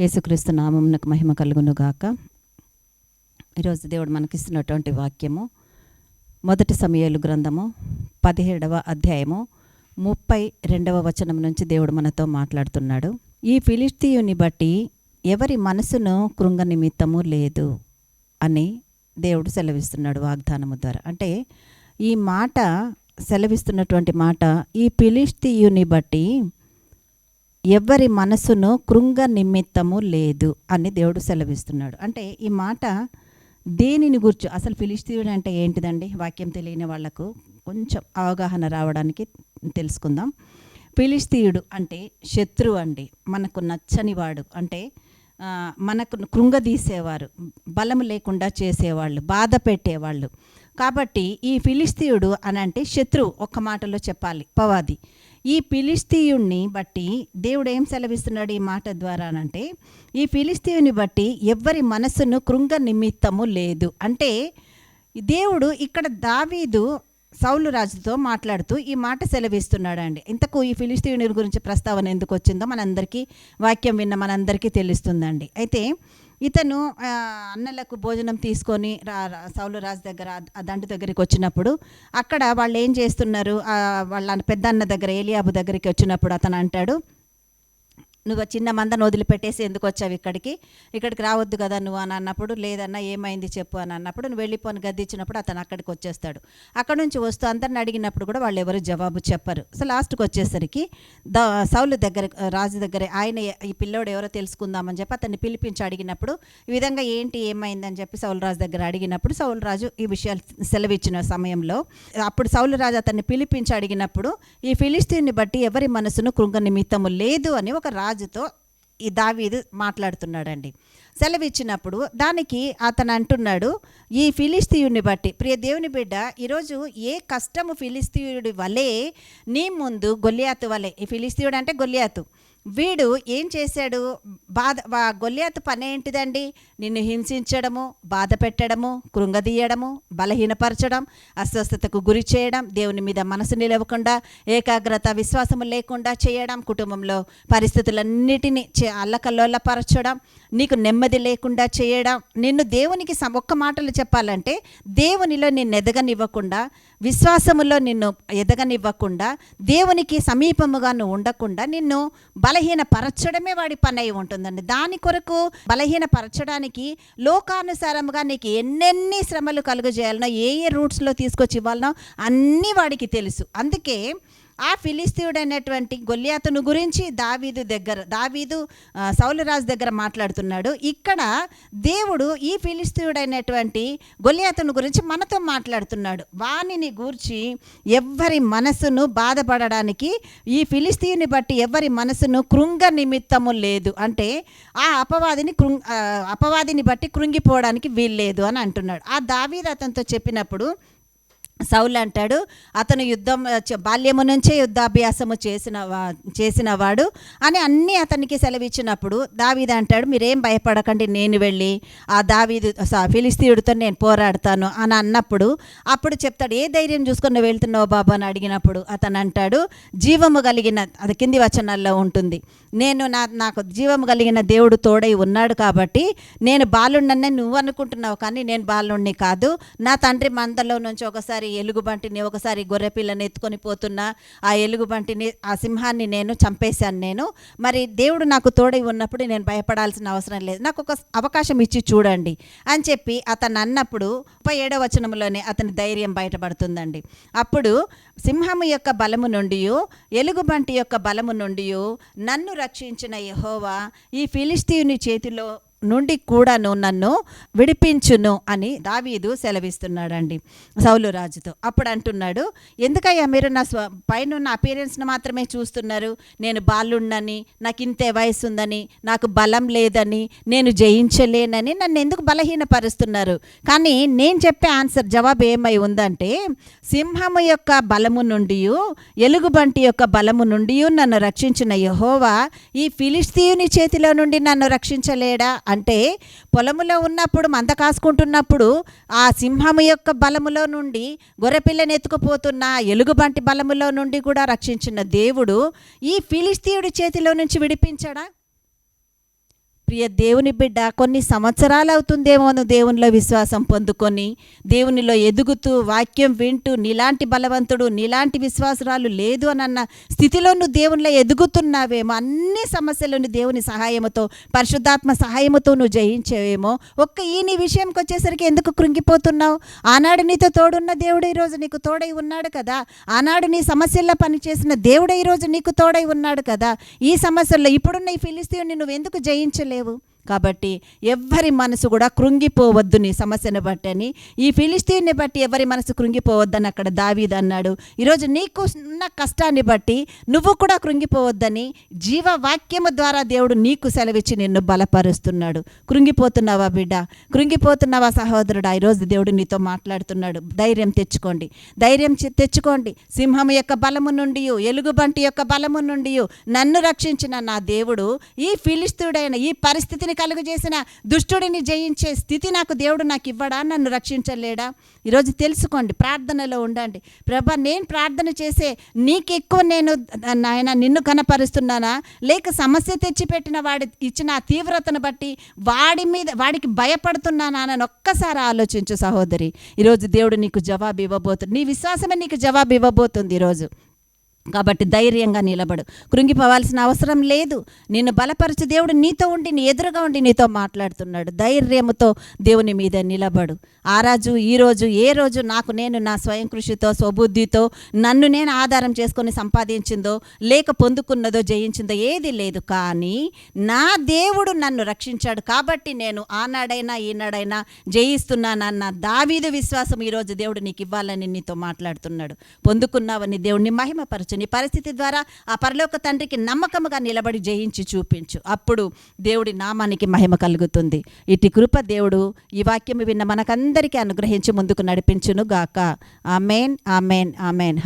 యేసుక్రీస్తు నామమునకు మహిమ కలుగును గాక ఈరోజు దేవుడు మనకిస్తున్నటువంటి వాక్యము మొదటి సమయాలు గ్రంథము పదిహేడవ అధ్యాయము ముప్పై రెండవ వచనం నుంచి దేవుడు మనతో మాట్లాడుతున్నాడు. ఈ ఫిలిస్తీయుని బట్టి ఎవరి మనసును కృంగ నిమిత్తము లేదు అని దేవుడు సెలవిస్తున్నాడు వాగ్దానము ద్వారా. అంటే ఈ మాట సెలవిస్తున్నటువంటి మాట ఈ ఫిలిస్తీయుని బట్టి ఎవరి మనసును కృంగ నిమిత్తము లేదు అని దేవుడు సెలవిస్తున్నాడు. అంటే ఈ మాట దేనిని గుర్చు అసలు ఫిలిస్తీయుడు అంటే ఏంటిదండి? వాక్యం తెలియని వాళ్ళకు కొంచెం అవగాహన రావడానికి తెలుసుకుందాం. ఫిలిస్తీయుడు అంటే శత్రువు అండి. మనకు నచ్చని వాడు. అంటే మనకు కృంగదీసేవారు బలం లేకుండా చేసేవాళ్ళు. బాధ పెట్టేవాళ్ళు. కాబట్టి ఈ ఫిలిస్తీయుడు అని అంటే శత్రువు. ఒక్క మాటలో చెప్పాలి. పవాది. ఈ ఫిలిస్తీయుణ్ణి బట్టి దేవుడు ఏం సెలవిస్తున్నాడు ఈ మాట ద్వారా అంటే ఈ ఫిలిస్తీయుని బట్టి ఎవ్వరి మనస్సును కృంగ నిమిత్తము లేదు. అంటే దేవుడు ఇక్కడ దావీదు సౌలు రాజుతో మాట్లాడుతూ ఈ మాట సెలవిస్తున్నాడండి. ఇంతకు ఈ ఫిలిస్తీయుని గురించి ప్రస్తావన ఎందుకు వచ్చిందో మనందరికీ వాక్యం విన్న మనందరికీ తెలుస్తుందండి. అయితే ఇతను అన్నలకు భోజనం తీసుకొని రా రా- రాజు దగ్గర ఆ- దండు దగ్గరికి వచ్చినప్పుడు అక్కడ వాళ్ళు ఏం చేస్తున్నారు? వాళ్ళ పెద్ద అన్న దగ్గర ఏలియాబు దగ్గరికి వచ్చినప్పుడు అతను అంటాడు నువ్వు చిన్న మందను వదిలిపెట్టేసి ఎందుకు వచ్చావు ఇక్కడికి? ఇక్కడికి రావద్దు కదా నువ్వు అని అన్నప్పుడు లేదన్నా ఏమైంది చెప్పు అని అన్నప్పుడు నువ్వు వెళ్ళిపోని గద్దిచ్చినప్పుడు అతను అక్కడికి వచ్చేస్తాడు. అక్కడ నుంచి వస్తూ అందరిని అడిగినప్పుడు కూడా వాళ్ళు ఎవరు జవాబు చెప్పరు. సో లాస్ట్కి వచ్చేసరికి ద సౌలు దగ్గర రాజు దగ్గర ఆయన ఈ పిల్లోడు ఎవరో తెలుసుకుందామని చెప్పి అతన్ని పిలిపించి అడిగినప్పుడు ఈ విధంగా ఏంటి ఏమైందని చెప్పి సౌలు రాజు దగ్గర అడిగినప్పుడు సౌలు రాజు ఈ విషయాలు సెలవిచ్చిన సమయంలో అప్పుడు సౌలు రాజు అతన్ని పిలిపించి అడిగినప్పుడు ఈ ఫిలిస్తీన్ని బట్టి ఎవరి మనసును కృంగ నిమిత్తము లేదు అని ఒక రాజు రాజుతో ఈ దావీదు మాట్లాడుతున్నాడండి. సెలవిచ్చినప్పుడు దానికి అతను అంటున్నాడు ఈ ఫిలిస్తీయుని బట్టి. ప్రియ దేవుని బిడ్డ ఈరోజు ఏ కష్టము ఫిలిస్తీయుడి వలె నీ ముందు గొల్లియాతు వలె ఈ ఫిలిస్తీయుడు అంటే గొల్లియాతు. వీడు ఏం చేశాడు? బాధ వా- పని ఏంటిదండి? నిన్ను హింసించడము బాధ పెట్టడము కృంగదీయడము బలహీనపరచడం అస్వస్థతకు గురి చేయడం దేవుని మీద మనసు నిలవకుండా ఏకాగ్రత విశ్వాసము లేకుండా చేయడం కుటుంబంలో పరిస్థితులన్నిటినీ చే- అల్లకల్లోలపరచడం నీకు నెమ్మది లేకుండా చేయడం నిన్ను దేవునికి ఒక్క మాటలు చెప్పాలంటే దేవునిలో నిన్ను ఎదగనివ్వకుండా విశ్వాసములో నిన్ను ఎదగనివ్వకుండా దేవునికి సమీపముగా నువ్వు ఉండకుండా నిన్ను బలహీనపరచడమే వాడి పని అయి ఉంటుందండి. దాని కొరకు బలహీనపరచడానికి లోకానుసారముగా నీకు ఎన్నెన్ని శ్రమలు కలుగజేయాలనో ఏ ఏ రూట్స్లో తీసుకొచ్చి ఇవ్వాలనో అన్నీ వాడికి తెలుసు. అందుకే ఆ ఫిలిస్తీయుడైనటువంటి గొల్లియాతును గురించి దావీదు దగ్గర దావీదు సౌలరాజు దగ్గర మాట్లాడుతున్నాడు. ఇక్కడ దేవుడు ఈ ఫిలిస్తీయుడైనటువంటి గొల్లియాతును గురించి మనతో మాట్లాడుతున్నాడు. వానిని గూర్చి ఎవ్వరి మనసును బాధపడడానికి ఈ ఫిలిస్తీయుని బట్టి ఎవరి మనసును కృంగ నిమిత్తము లేదు. అంటే ఆ అపవాదిని కృంగ్ అపవాదిని బట్టి కృంగిపోవడానికి వీల్లేదు అని అంటున్నాడు. ఆ దావీదు అతనితో చెప్పినప్పుడు సౌల్ అంటాడు అతను యుద్ధం బాల్యము నుంచే యుద్ధాభ్యాసము చేసిన చేసినవాడు అని అన్నీ అతనికి సెలవిచ్చినప్పుడు దావీదు అంటాడు మీరేం భయపడకండి నేను వెళ్ళి ఆ దావీదు స- ఫిలిస్తీయుడితో నేను పోరాడతాను అని అన్నప్పుడు అప్పుడు చెప్తాడు ఏ ధైర్యం చూసుకొని వెళ్తున్నావు బాబు అని అడిగినప్పుడు అతను అంటాడు జీవము కలిగిన అది కింది వచనాల్లో ఉంటుంది నేను నా నాకు జీవము కలిగిన దేవుడు తోడై ఉన్నాడు కాబట్టి నేను బాలుండనే నువ్వు అనుకుంటున్నావు కానీ నేను బాలుణ్ణి కాదు. నా తండ్రి మందలో నుంచి ఒకసారి ఎలుగుబంటిని ఒకసారి గొర్రెపిల్లని ఎత్తుకొని పోతున్నా ఆ ఎలుగుబంటిని ఆ సింహాన్ని నేను చంపేశాను నేను. మరి దేవుడు నాకు తోడై ఉన్నప్పుడు నేను భయపడాల్సిన అవసరం లేదు. నాకు ఒక అవకాశం ఇచ్చి చూడండి అని చెప్పి అతను అన్నప్పుడు ముప్పై ఏడవ వచనంలోనే అతని ధైర్యం బయటపడుతుందండి. అప్పుడు సింహము యొక్క బలము నుండి ఎలుగుబంటి యొక్క బలము నుండి నన్ను రక్షించిన యహోవా ఈ ఫిలిస్తీయుని చేతిలో నుండి కూడాను నన్ను విడిపించును అని దావీదు సెలవిస్తున్నాడండి సౌలు రాజుతో. అప్పుడు అంటున్నాడు ఎందుకయ్యా మీరు నా స్వ పైన ఉన్న అపీరెన్స్ని మాత్రమే చూస్తున్నారు? నేను బాలుణ్ణని నాకు ఇంతే వయసు ఉందని నాకు బలం లేదని నేను జయించలేనని నన్ను ఎందుకు బలహీనపరుస్తున్నారు? కానీ నేను చెప్పే ఆన్సర్ జవాబు ఏమై ఉందంటే సింహము యొక్క బలము నుండి ఎలుగుబంటి యొక్క బలము నుండి నన్ను రక్షించిన యహోవా ఈ ఫిలిస్తీయుని చేతిలో నుండి నన్ను రక్షించలేడా అంటే పొలములో ఉన్నప్పుడు మంద కాసుకుంటున్నప్పుడు ఆ సింహము యొక్క బలములో నుండి గొర్రెపిల్లని ఎత్తుకుపోతున్న ఎలుగుబంటి బలములో నుండి కూడా రక్షించిన దేవుడు ఈ ఫిలిస్తీయుడి చేతిలో నుంచి విడిపించడా? ప్రియ దేవుని బిడ్డ కొన్ని సంవత్సరాలు అవుతుందేమో నువ్వు దేవునిలో విశ్వాసం పొందుకొని దేవునిలో ఎదుగుతూ వాక్యం వింటూ నీలాంటి బలవంతుడు నీలాంటి విశ్వాసరాలు లేదు అని అన్న స్థితిలో నువ్వు దేవునిలో ఎదుగుతున్నావేమో అన్ని సమస్యలను దేవుని సహాయముతో పరిశుద్ధాత్మ సహాయముతో నువ్వు జయించేవేమో ఒక్క ఈ నీ విషయంకి వచ్చేసరికి ఎందుకు కృంగిపోతున్నావు? ఆనాడు నీతో తోడున్న దేవుడు ఈరోజు నీకు తోడై ఉన్నాడు కదా? ఆనాడు నీ సమస్యల్లో పనిచేసిన దేవుడు ఈరోజు నీకు తోడై ఉన్నాడు కదా? ఈ సమస్యల్లో ఇప్పుడున్న ఈ ఫిలిస్తీన్ని నువ్వు ఎందుకు జయించలేవు Nuevo కాబట్టి ఎవ్వరి మనసు కూడా కృంగిపోవద్దు నీ సమస్యను బట్టి అని ఈ ఫిలిస్తీన్ని బట్టి ఎవరి మనసు కృంగిపోవద్దని అక్కడ దావీద్ అన్నాడు. ఈరోజు నీకు ఉన్న కష్టాన్ని బట్టి నువ్వు కూడా కృంగిపోవద్దని జీవవాక్యము ద్వారా దేవుడు నీకు సెలవిచ్చి నిన్ను బలపరుస్తున్నాడు. కృంగిపోతున్నావా బిడ్డ? కృంగిపోతున్నావా సహోదరుడా? ఈరోజు దేవుడు నీతో మాట్లాడుతున్నాడు. ధైర్యం తెచ్చుకోండి. ధైర్యం తెచ్చుకోండి. సింహం యొక్క బలము నుండి ఎలుగుబంటి యొక్క బలము నుండి నన్ను రక్షించిన నా దేవుడు ఈ ఫిలిస్తుడైన ఈ పరిస్థితిని కలుగజేసిన దుష్టుడిని జయించే స్థితి నాకు దేవుడు నాకు ఇవ్వడా? నన్ను రక్షించలేడా? ఈరోజు తెలుసుకోండి ప్రార్థనలో ఉండండి. ప్రభా నేను ప్రార్థన చేసే నీకు ఎక్కువ నేను నాయన నిన్ను కనపరుస్తున్నానా? లేక సమస్య తెచ్చిపెట్టిన వాడి ఇచ్చిన ఆ తీవ్రతను బట్టి వాడి మీద వాడికి భయపడుతున్నానా? అని ఒక్కసారి ఆలోచించు సహోదరి. ఈరోజు దేవుడు నీకు జవాబు ఇవ్వబోతుంది నీ విశ్వాసమే నీకు జవాబు ఇవ్వబోతుంది ఈరోజు. కాబట్టి ధైర్యంగా నిలబడు. కృంగిపోవాల్సిన అవసరం లేదు. నిన్ను బలపరచు దేవుడు నీతో ఉండి నీ ఎదురుగా ఉండి నీతో మాట్లాడుతున్నాడు. ధైర్యంతో దేవుని మీద నిలబడు. ఆ రాజు ఈ రోజు ఏ రోజు నాకు నేను నా స్వయం కృషితో స్వబుద్ధితో నన్ను నేను ఆధారం చేసుకొని సంపాదించిందో లేక పొందుకున్నదో జయించిందో ఏది లేదు. కానీ నా దేవుడు నన్ను రక్షించాడు కాబట్టి నేను ఆనాడైనా ఈనాడైనా జయిస్తున్నానన్న దావీదు విశ్వాసం ఈరోజు దేవుడు నీకు ఇవ్వాలని నీతో మాట్లాడుతున్నాడు. పొందుకున్నావని దేవుడిని మహిమపరచు. నీ పరిస్థితి ద్వారా ఆ పరలోక తండ్రికి నమ్మకముగా నిలబడి జయించి చూపించు. అప్పుడు దేవుడి నామానికి మహిమ కలుగుతుంది. ఇటు కృప దేవుడు ఈ వాక్యం విన్న మనకందరికీ అనుగ్రహించి ముందుకు నడిపించును గాక ఆమెన్ ఆమెన్ ఆమెన్.